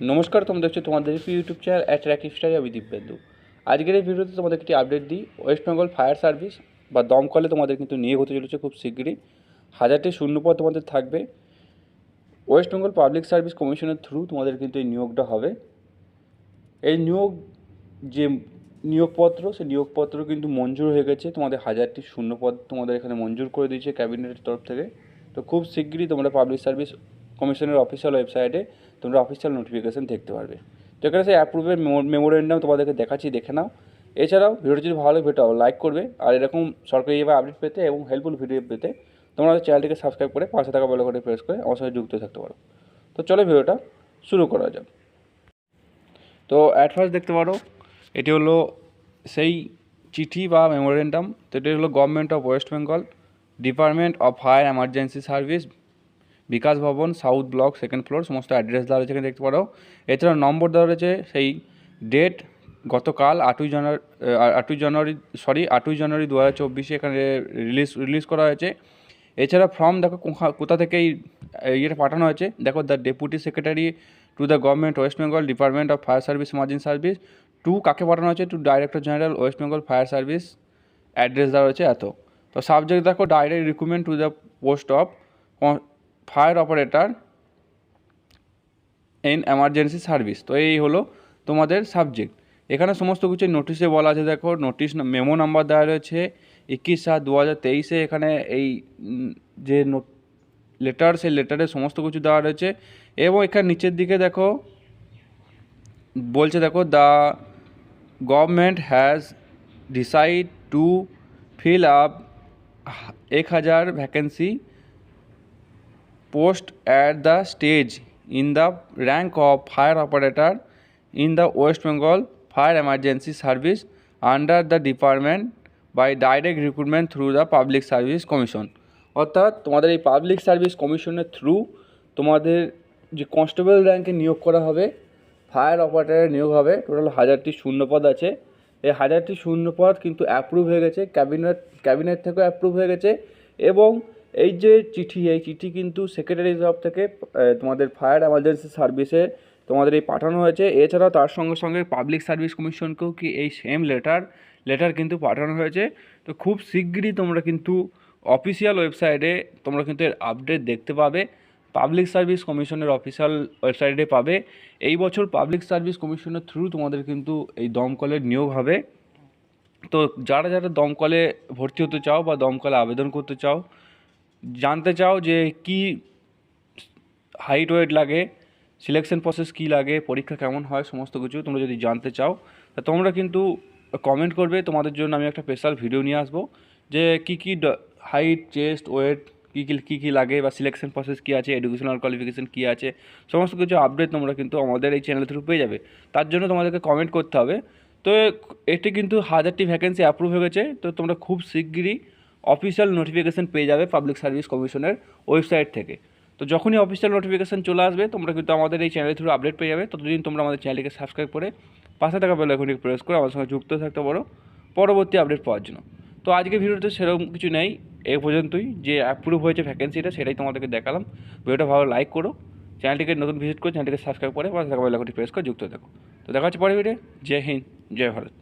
নমস্কার, তোমরা দেখছ তোমাদের ইউটিউব চ্যানেল অ্যাট্রাক্টিভ স্টাইল আমি দিব্যেন্দু আজকের এই ভিডিওতে তোমাদের একটি আপডেট দিই। ওয়েস্ট বেঙ্গল ফায়ার সার্ভিস বা দমকলে তোমাদের কিন্তু নিয়োগ হতে চলেছে খুব শীঘ্রই হাজারটি শূন্যপদ তোমাদের থাকবে। ওয়েস্ট বেঙ্গল পাবলিক সার্ভিস কমিশনের থ্রু তোমাদের কিন্তু এই নিয়োগটা হবে। এই নিয়োগ যে নিয়োগপত্র, সেই নিয়োগপত্র কিন্তু মঞ্জুর হয়ে গেছে। তোমাদের হাজারটি শূন্যপদ তোমাদের এখানে মঞ্জুর করে দিয়েছে ক্যাবিনেটের তরফ থেকে। তো খুব শীঘ্রই তোমরা পাবলিক সার্ভিস কমিশনের অফিসিয়াল ওয়েবসাইটে তোমরা অফিসিয়াল নোটিফিকেশান দেখতে পারবে। তো এখানে সেই অ্যাপ্রুভের মেমোরেন্ডাম তোমাদেরকে দেখাচ্ছি, দেখে নাও। এছাড়াও ভিডিওটি যদি ভালো ভিডিও লাইক করবে। আর এরকম সরকারি এভাবে আপডেট পেতে এবং হেল্পফুল ভিডিও পেতে, তোমরা চ্যানেলটিকে সাবস্ক্রাইব করে পাশে থাকা বেল করে প্রেস করে আমার যুক্ত থাকতে পারো। তো চলো ভিডিওটা শুরু করা যাক। তো ফার্স্ট দেখতে পারো, এটি হলো সেই চিঠি বা মেমোরেন্ডাম তো এটি হলো government of West Bengal department of fire emergency service Bikash Bhavan south block second floor সমস্ত অ্যাড্রেস দেওয়া রয়েছে এখানে দেখতে পারো। এছাড়াও নম্বর দেওয়া রয়েছে সেই ডেট গতকাল আটই জানুয়ারি আটই জানুয়ারি সরি আটই জানুয়ারি দু হাজার চব্বিশে এখানে রিলিজ রিলিজ করা হয়েছে। এছাড়া ফর্ম দেখো কোথা- কোথা থেকে এই ইয়েটা পাঠানো হয়েছে। দেখো the deputy secretary to the government West Bengal department of fire service emergency service to কাকে পাঠানো হয়েছে? To director general West Bengal fire service address দেওয়া রয়েছে এত। তো সাবজেক্ট দেখো direct recruitment to the post of fire operator in emergency service. তো এই হলো তোমাদের সাবজেক্ট। এখানে সমস্ত কিছু নোটিশে বলা আছে, দেখো, নোটিশ মেমো নাম্বার দেওয়া রয়েছে, একুশ সাত দু হাজার তেইশে এখানে এই যে লেটার সেই লেটারে সমস্ত কিছু দেওয়া রয়েছে এবং এখানে নিচের দিকে দেখো, বলছে দেখো the government has decide to fill up এক হাজার vacancy post at the stage in the rank of fire operator in the West Bengal Fire Emergency Service under the department by direct recruitment through the Public Service Commission অর্থাৎ তোমাদের এই public service কমিশনের through তোমাদের যে constable র্যাঙ্কে নিয়োগ করা হবে ফায়ার অপারেটরের নিয়োগ হবে টোটাল হাজারটি শূন্যপদ আছে এই হাজারটি শূন্যপদ কিন্তু অ্যাপ্রুভ হয়ে গেছে ক্যাবিনেট ক্যাবিনেট থেকেও অ্যাপ্রুভ হয়ে গেছে এবং এই যে চিঠি, এই চিঠি কিন্তু সেক্রেটারি তরফ থেকে তোমাদের ফায়ার এমার্জেন্সি সার্ভিসে তোমাদের এই পাঠানো হয়েছে। এছাড়াও তার সঙ্গে সঙ্গে পাবলিক সার্ভিস কমিশনকেও কি এই সেম লেটার লেটার কিন্তু পাঠানো হয়েছে। তো খুব শিগগিরই তোমরা কিন্তু অফিসিয়াল ওয়েবসাইটে তোমরা কিন্তু এর আপডেট দেখতে পাবে। পাবলিক সার্ভিস কমিশনের অফিসিয়াল ওয়েবসাইটে পাবে। এই বছর পাবলিক সার্ভিস কমিশনের থ্রু তোমাদের কিন্তু এই দমকলের নিয়োগ হবে। তো যারা যারা দমকলে ভর্তি হতে চাও বা দমকলে আবেদন করতে চাও জানতে চাও যে কি হাইট ওয়েট লাগে সিলেকশন প্রসেস কী লাগে, পরীক্ষা কেমন হয়, সমস্ত কিছু তোমরা যদি জানতে চাও, তা তোমরা কিন্তু কমেন্ট করবে। তোমাদের জন্য আমি একটা স্পেশাল ভিডিও নিয়ে আসব যে কী কী হাইট চেস্ট ওয়েট কী কী কী কী লাগে বা সিলেকশন প্রসেস কী আছে এডুকেশনাল কোয়ালিফিকেশন কী আছে, সমস্ত কিছু আপডেট তোমরা কিন্তু আমাদের এই চ্যানেল থ্রু পেয়ে যাবে। তার জন্য তোমাদেরকে কমেন্ট করতে হবে। তো এটি কিন্তু হাজারটি ভ্যাকেন্সি অ্যাপ্রুভ হয়ে গেছে। তো তোমরা খুব শিগগিরই অফিসিয়াল নোটিফিকেশান পেয়ে যাবে পাবলিক সার্ভিস কমিশনের ওয়েবসাইট থেকে। তো যখনই অফিসিয়াল নোটিফিকেশান চলে আসবে, তোমরা কিন্তু আমাদের এই চ্যানেল থ্রু আপডেট পেয়ে যাবে। ততদিন তোমরা আমাদের চ্যানেলটিকে সাবস্ক্রাইব করে পাশে থাকা বেল আইকনটি প্রেস করে আমার সঙ্গে যুক্ত থাকতে পারো পরবর্তী আপডেট পাওয়ার জন্য। তো আজকে ভিডিওতে সেরকম কিছু নেই এই পর্যন্তই। যে অ্যাপ্রুভ হয়েছে ভ্যাকেন্সিটা সেটাই তোমাদেরকে দেখালাম। ভিডিওটা ভালো লাইক করো। চ্যানেলটিকে নতুন ভিজিট করে চ্যানেলটিকে সাবস্ক্রাইব করে পাশে থাকা বেল আইকনটি প্রেস করে যুক্ত থাকো। তো দেখা হচ্ছে পরে ভিডিও জয় হিন্দ, জয় ভারত।